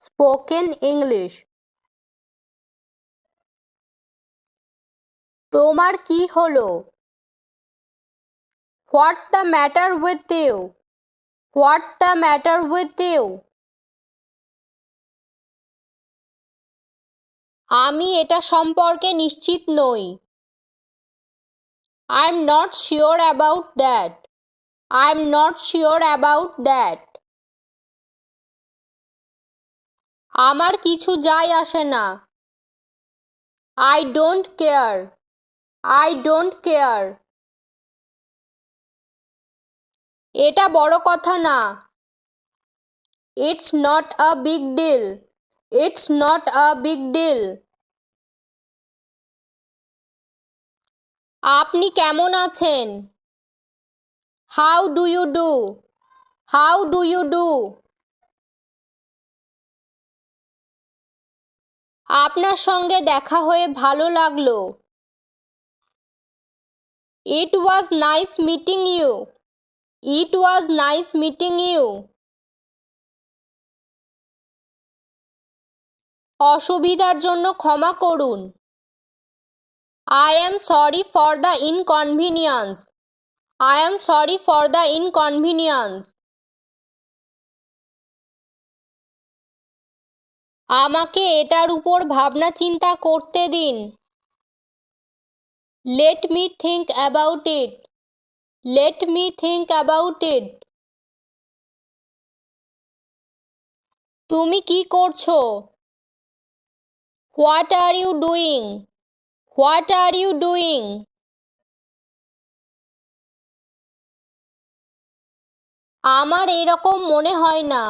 Spoken English. তোমার কি হলো? What's the matter with you? What's the matter with you? আমি এটা সম্পর্কে নিশ্চিত নই। I am not sure about that I am not sure about that আমার কিছু যায় আসে না। I don't care I don't care এটা বড় কথা না। It's not a big deal it's not a big deal আপনি কেমন আছেন? How do you do how do you do আপনার সঙ্গে দেখা হয়ে ভালো লাগল। It was nice meeting you it was nice meeting you অসুবিধার জন্য ক্ষমা করুন। I am sorry for the inconvenience I am sorry for the inconvenience আমাকে এটার উপর ভাবনা চিন্তা করতে দিন। Let me think about it let me think about it তুমি কি করছ? What are you doing what are you doing আমার এরকম মনে হয় না।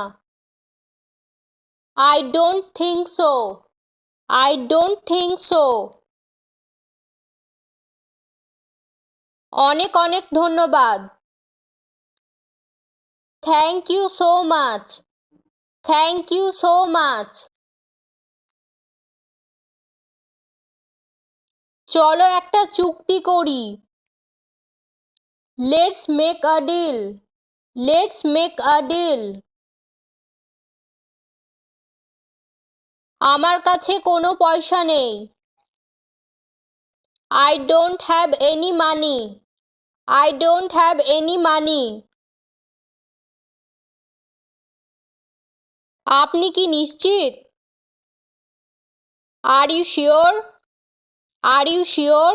I don't think so I don't think so অনেক অনেক ধন্যবাদ। Thank you so much thank you so much চলো একটা চুক্তি করি। Let's make a deal let's make a deal আমার কাছে কোনো পয়সা নেই। I don't have any money I don't have any money আপনি কি নিশ্চিত? Are you sure are you sure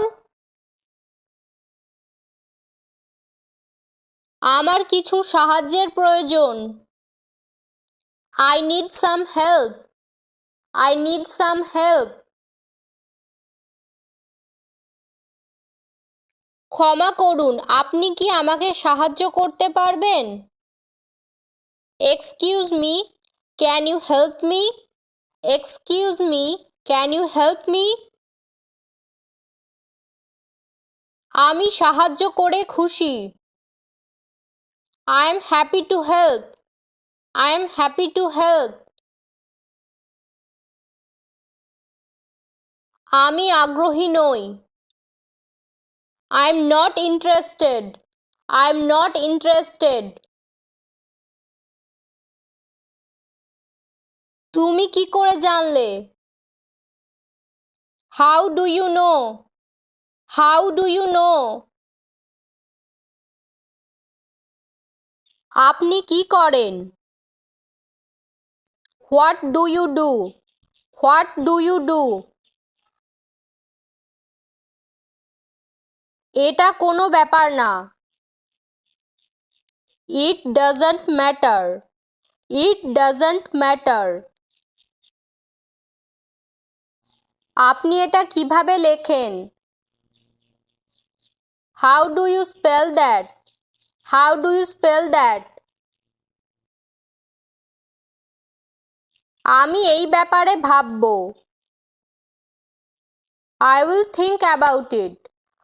আমার কিছু সাহায্যের প্রয়োজন। I need some help I need some help ক্ষমা করুন, আপনি কি আমাকে সাহায্য করতে পারবেন? Excuse me can you help me excuse me can you help me আমি সাহায্য করে খুশি। I am happy to help I am happy to help আমি আগ্রহী নই। I am not interested I am not interested তুমি কি করে জানলে? How do you know how do you know আপনি কি করেন? What do you do what do you do এটা কোনো ব্যাপার না। It doesn't matter it doesn't matter আপনি এটা কীভাবে লেখেন? How do you spell that how do you spell that আমি এই ব্যাপারে ভাবব। I will think about it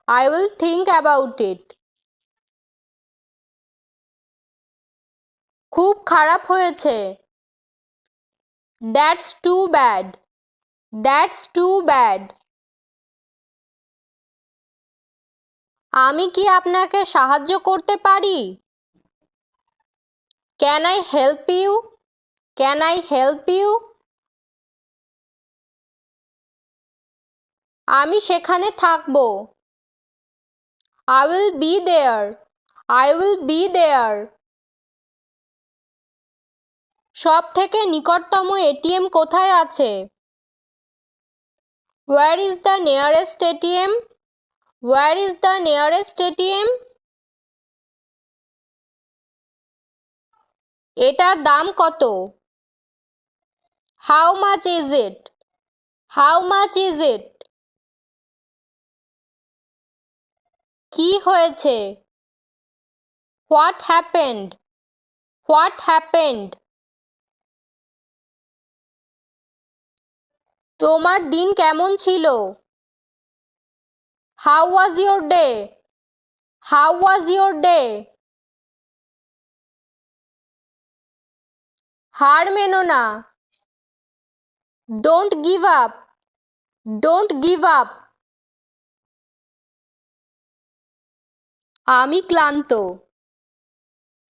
I will think about it খুব খারাপ হয়েছে। That's too bad that's too bad আমি কি আপনাকে সাহায্য করতে পারি? Can I help you can I help you আমি সেখানে থাকব। I will be there I will be there সব থেকে নিকটতম এটিএম কোথায় আছে? Where is the nearest ATM? Where is the nearest ATM? এটার দাম কত? How much is it how much is it কি হয়েছে? হোয়াট হ্যাপেন্ড হোয়াট হ্যাপেন্ড তোমার দিন কেমন ছিল? How was your day how was your day হার মেনো না। Don't give up don't give up আমি ক্লান্ত।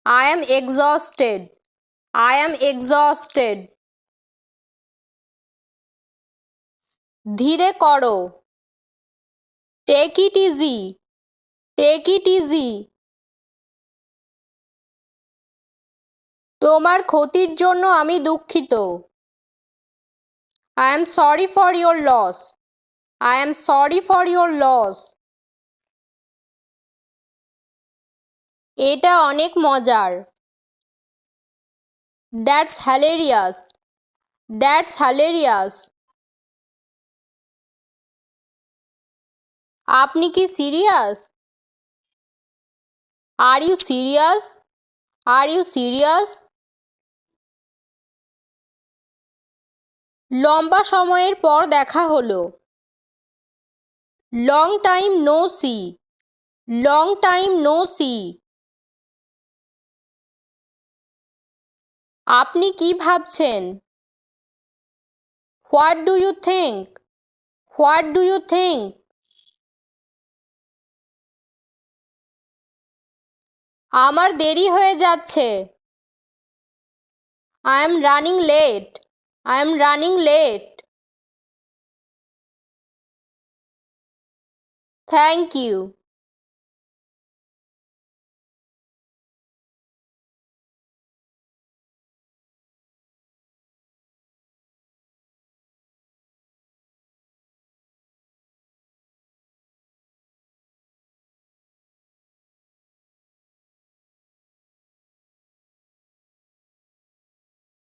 I am exhausted I am exhausted ধীরে করো। Take it easy take it easy তোমার ক্ষতির জন্য আমি দুঃখিত। I am sorry for your loss I am sorry for your loss এটা অনেক মজার। দ্যাটস হ্যালেরিয়াস দ্যাটস হ্যালেরিয়াস আপনি কি serious are you serious are you serious লম্বা সময়ের পর দেখা হলো। Long time no see long time no see আপনি কি ভাবছেন? What do you think what do you think আমার দেরি হয়ে যাচ্ছে। I am running late I am running late thank you